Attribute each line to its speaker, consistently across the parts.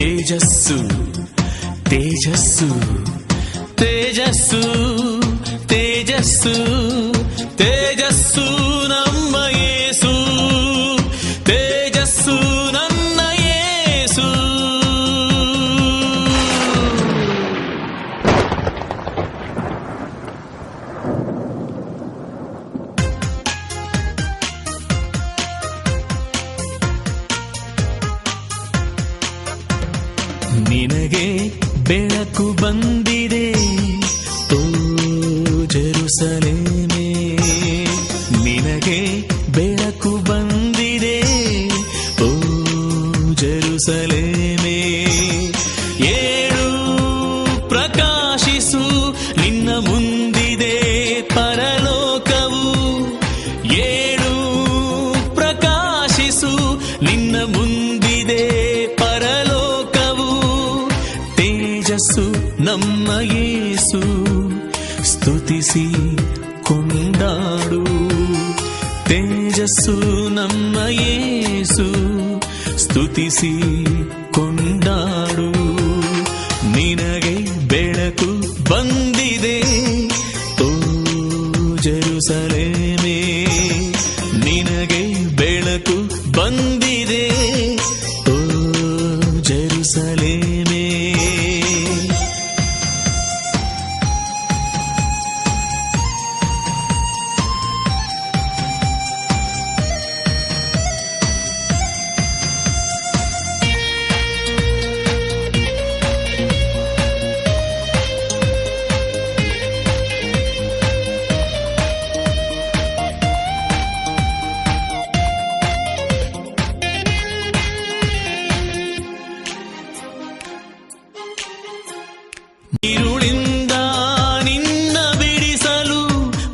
Speaker 1: ತೇಜಸ್ಸು ತೇಜಸ್ಸು ತೇಜಸ್ಸು ತೇಜಸ್ಸು ತೇಜಸ್ಸು ನಮ್ಮ ಯೇಸು ಸ್ತುತಿಸಿ ಕೊಂಡಾಡು ತೇಜಸ್ಸು ನಮ್ಮ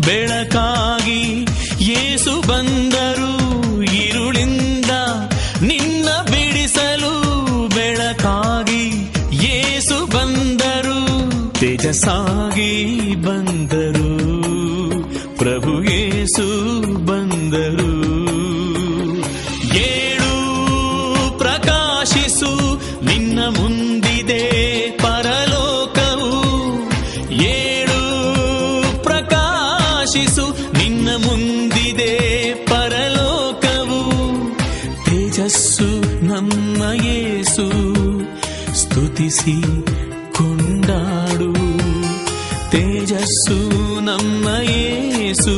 Speaker 1: ಬೆಳಕಾಗಿ ಏಸು ಬಂದರು ಇರುಳಿಂದ ನಿನ್ನ ಬಿಡಿಸಲು ಬೆಳಕಾಗಿ ಏಸು ಬಂದರು. ತೇಜಸ್ಸಾಗಿ ಬಂದರು. ಪ್ರಭು ಏಸು ಬಂದರು. ಏಳು ಪ್ರಕಾಶಿಸು ನಿನ್ನ ಮುಂದಿದೆ ತೇಜಸ್ಸು ನಮ್ಮ ಯೇಸು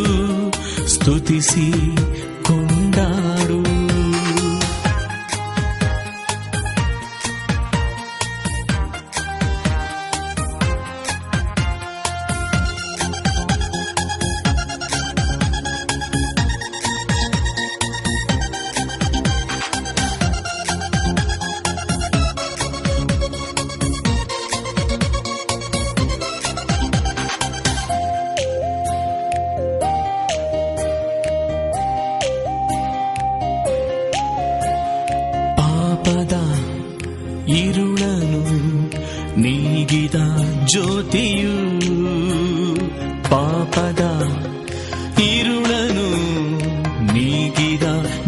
Speaker 1: ನೀಗಿದ ಜ್ಯೋತಿಯು ಪಾಪದ ಇರುಳನು. ನೀಗಿದ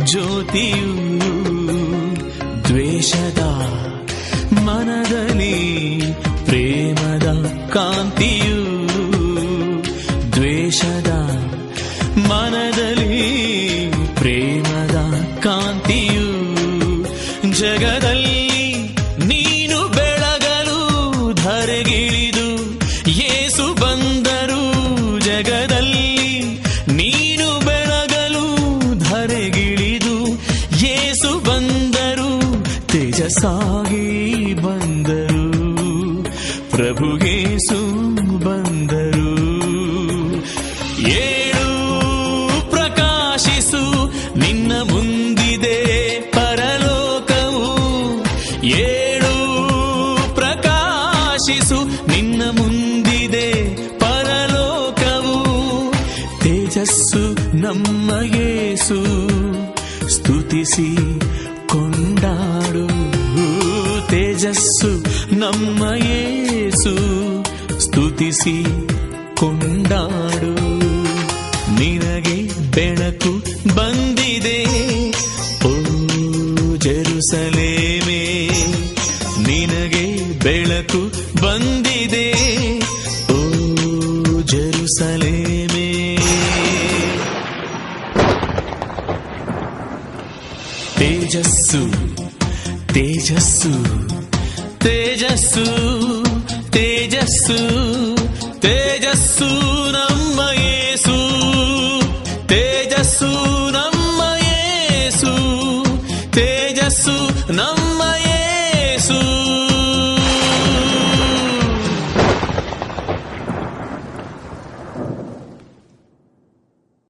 Speaker 1: ಜ್ಯೋತಿಯು ದ್ವೇಷದ ಮನದಲ್ಲಿ ಪ್ರೇಮದ ಕಾಂತಿಯು ದ್ವೇಷದ ಮನದಲ್ಲಿ ತೇಜಸ್ಸಾಗಿ ಬಂದರು. ಪ್ರಭುಗೆ ಬಂದರು. ಏಳು ಪ್ರಕಾಶಿಸು ನಿನ್ನ ಮುಂದಿದೆ ಪರಲೋಕವು. ಏಳು ಪ್ರಕಾಶಿಸು ನಿನ್ನ ಮುಂದಿದೆ ಪರಲೋಕವು. ತೇಜಸ್ಸು ನಮ್ಮ ಯೇಸು ಸ್ತುತಿಸಿ ಕೊಂಡಾಡು. ತೇಜಸ್ಸು ನಮ್ಮ ಯೇಸು ಸ್ತುತಿಸಿ ಕೊಂಡಾಡು. ನಿನಗೆ ಬೆಳಕು ಬಂದಿದೆ, ಓ ಜರುಸಲೇಮೇ. ನಿನಗೆ ಬೆಳಕು ಬಂದಿದೆ, ಓ ಜರುಸಲೇಮೇ. ತೇಜಸ್ಸು ತೇಜಸ್ಸು. ತೇಜಸ್ಸು ತೇಜಸ್ಸು ತೇಜಸ್ಸು ನಮ್ಮ ಯೇಸು ತೇಜಸ್ಸು ನಮ್ಮ ಯೇಸು ತೇಜಸ್ಸು ನಮ್ಮ